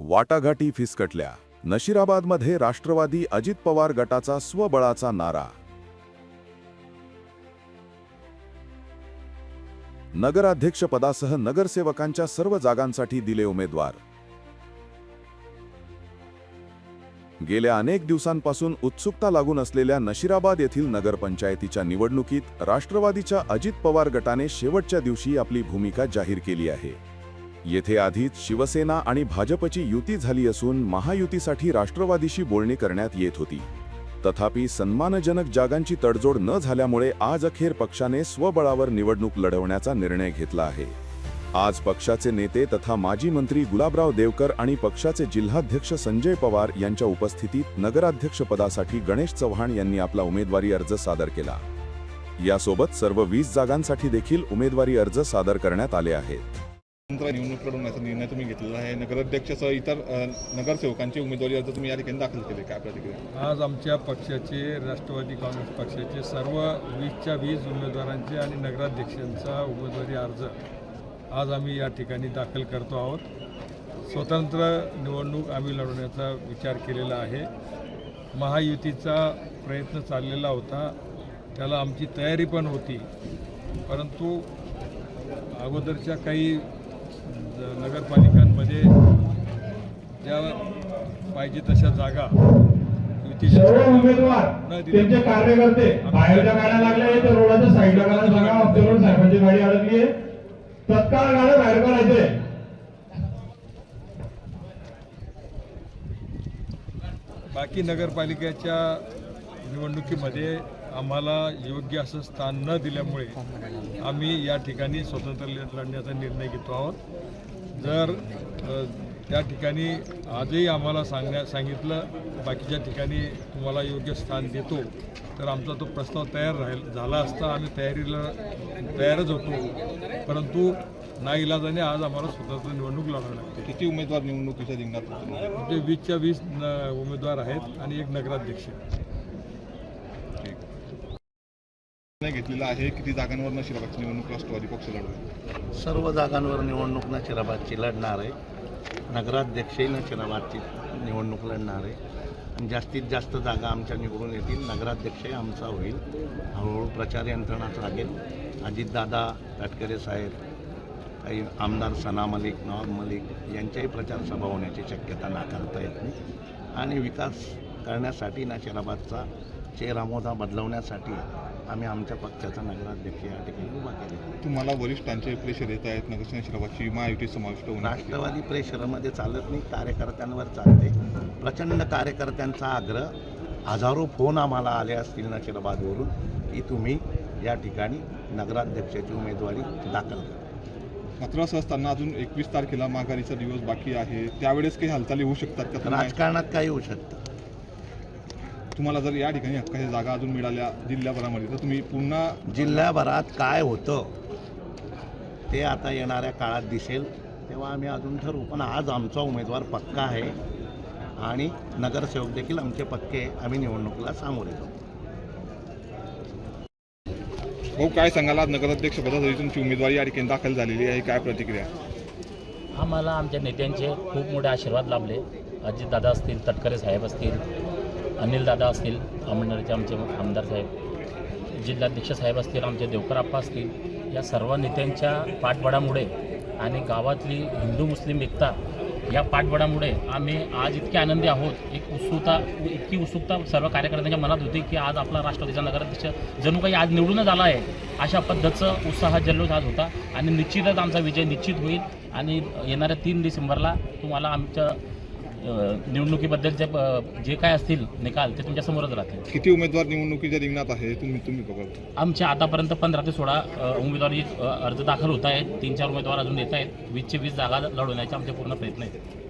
वाटाघाटी फिसकटल्या. नशिराबादमध्ये राष्ट्रवादी अजित पवार गटाचा स्वबळाचा नारा. नगराध्यक्षपदासह नगरसेवकांच्या सर्व जागांसाठी दिले उमेदवार. गेल्या अनेक दिवसांपासून उत्सुकता लागून असलेल्या नशिराबाद येथील नगरपंचायतीच्या निवडणुकीत राष्ट्रवादीच्या अजित पवार गटाने शेवटच्या दिवशी आपली भूमिका जाहीर केली आहे. येथे आधीच शिवसेना आणि भाजपची युती झाली असून महायुतीसाठी राष्ट्रवादीशी बोलणी करण्यात येत होती. तथापि सन्मानजनक जागांची तडजोड न झाल्यामुळे आज अखेर पक्षाने स्वबळावर निवडणूक लढवण्याचा निर्णय घेतला आहे. आज पक्षाचे नेते तथा माजी मंत्री गुलाबराव देवकर आणि पक्षाचे जिल्हाध्यक्ष संजय पवार यांच्या उपस्थितीत नगराध्यक्षपदासाठी गणेश चव्हाण यांनी आपला उमेदवारी अर्ज सादर केला. यासोबत सर्व वीस जागांसाठी देखील उमेदवारी अर्ज सादर करण्यात आले आहेत. निवडणूक लढवण्याचा निर्णय तुम्ही घेतलेला आहे. नगराध्यक्षसह इतर नगरसेवकांचे नगरसेवकांची उमेदवारी अर्ज तुम्ही या ठिकाणी दाखल केले. काय प्रतिक्रिया? आज आमच्या पक्षाचे राष्ट्रवादी काँग्रेस पक्षाचे सर्व वीसच्या वीस उमेदवारांचे आणि नगराध्यक्षांचा उमेदवारी अर्ज आज आम्ही या ठिकाणी दाखल करतो आहोत. स्वतंत्र निवडणूक आम्ही लढवण्याचा विचार केलेला आहे. महायुतीचा प्रयत्न चाललेला होता. त्याला आमची तयारी पण होती. परंतु अगोदरच्या काही नगरपालिकांमध्ये ज्या पाहिजे तशा जागा त्यांचे कार्यकर्ते बाहेरच्या गाड्या लागल्या ते रोडाच्या साईडला गाड्या बघा अब्दुल साहेबांची गाडी अडकली आहे. तत्काळ गाड्या बाहेर काढायचे बाकी नगरपालिकेच्या निवडणुकीमध्ये आम्हाला योग्य असं स्थान न दिल्यामुळे आम्ही या ठिकाणी स्वतंत्र लढ- लढण्याचा निर्णय घेतो आहोत. जर त्या ठिकाणी आजही आम्हाला सांगण्या सांगितलं बाकीच्या ठिकाणी तुम्हाला योग्य स्थान देतो तर आमचा तो प्रस्ताव तयार राहील. झाला असता आम्ही तयारीला तयारच होतो. परंतु नाईलाजाने आज आम्हाला स्वतंत्र निवडणूक लढावी लागते. किती उमेदवार निवडणुकीच्या रिंगणात? म्हणजे वीसच्या वीस न- उमेदवार आहेत आणि एक नगराध्यक्ष. निर्णय घेतलेला आहे किती जागांवर नशिराबादची निवडणूक राष्ट्रवादी पक्ष लढवेल सर्व जागांवर निवडणूक नशिराबादची लढणार आहे. नगराध्यक्षही नशिराबादची निवडणूक लढणार आहे. आणि जास्तीत जास्त जागा आमच्या निवडून येतील. नगराध्यक्षही आमचा होईल. हळूहळू प्रचार यंत्रणाच लागेल अजितदादा तटकरे साहेब काही आमदार सना मलिक नवाब मलिक यांच्याही प्रचार सभा होण्याची शक्यता नाकारता येत नाही. आणि विकास करण्यासाठी नशिराबादचा चेहरामोदा बदलवण्यासाठी आम्ही आमच्या पक्षाचा नगराध्यक्ष या ठिकाणी उभा आहे. तुम्हाला वरिष्ठांचे प्रेशर येत आहेत नगर नशिराबादची महायुती समाविष्ट होण्यासाठी राष्ट्रवादी प्रेशरमध्ये चालत नाही कार्यकर्त्यांवर चालते. प्रचंड कार्यकर्त्यांचा आग्रह हजारो फोन आम्हाला आले असतील नशिराबादवरून की तुम्ही या ठिकाणी नगराध्यक्षाची उमेदवारी दाखल करा. मात्र असं असताना अजून एकवीस तारखेला माघारीचा दिवस बाकी आहे. त्यावेळेस काही हालचाली होऊ शकतात राजकारणात काही होऊ शकतं. तुम्हाला जर या ठिकाणी हक्काच्या जागा अजून मिळाल्या जिल्ह्याभरामध्ये तर तुम्ही पुन्हा जिल्ह्याभरात काय होतं ते आता येणाऱ्या काळात दिसेल. तेव्हा आम्ही अजून ठरवू. पण आज आमचा उमेदवार पक्का आहे आणि नगरसेवक देखील आमचे पक्के. आम्ही निवडणुकीला सामोरे जाऊ. भाऊ काय सांगाल? आज नगराध्यक्ष पदासाठी तुमची उमेदवारी या ठिकाणी दाखल झालेली आहे. काय प्रतिक्रिया? आम्हाला आमच्या नेत्यांचे खूप मोठे आशीर्वाद लाभले. अजितदादा असतील तटकरे साहेब असतील अनिलदादा असतील अमरनाथचे आमचे आमदार साहेब जिल्हाध्यक्ष साहेब असतील आमचे देवकरप्पा असतील या सर्व नेत्यांच्या पाठबळामुळे आणि गावातली हिंदू मुस्लिम एकता या पाठबळामुळे आम्ही आज इतके आनंदी आहोत. एक उत्सुकता इतकी उत्सुकता सर्व कार्यकर्त्यांच्या मनात होती की आज आपला राष्ट्रवादीचा नगराध्यक्ष जणू काही आज निवडूनच आला आहे अशा पद्धतीचं उत्साह जल्लोष आज होता आणि निश्चितच आमचा विजय निश्चित होईल. आणि येणाऱ्या तीन डिसेंबरला तुम्हाला आमच्या निवडणुकीबद्दलचे जे काय असतील निकाल ते तुमच्यासमोरच राहतील. किती उमेदवार निवडणुकीच्या रिंगणात आहे तुम्ही तुम्ही बघा. आमचे आतापर्यंत पंधरा ते सोळा उमेदवारी अर्ज दाखल होत आहेत. तीन चार उमेदवार अजून येत आहेत. वीसचे वीस जागा लढवण्याचे आमचे पूर्ण प्रयत्न आहेत.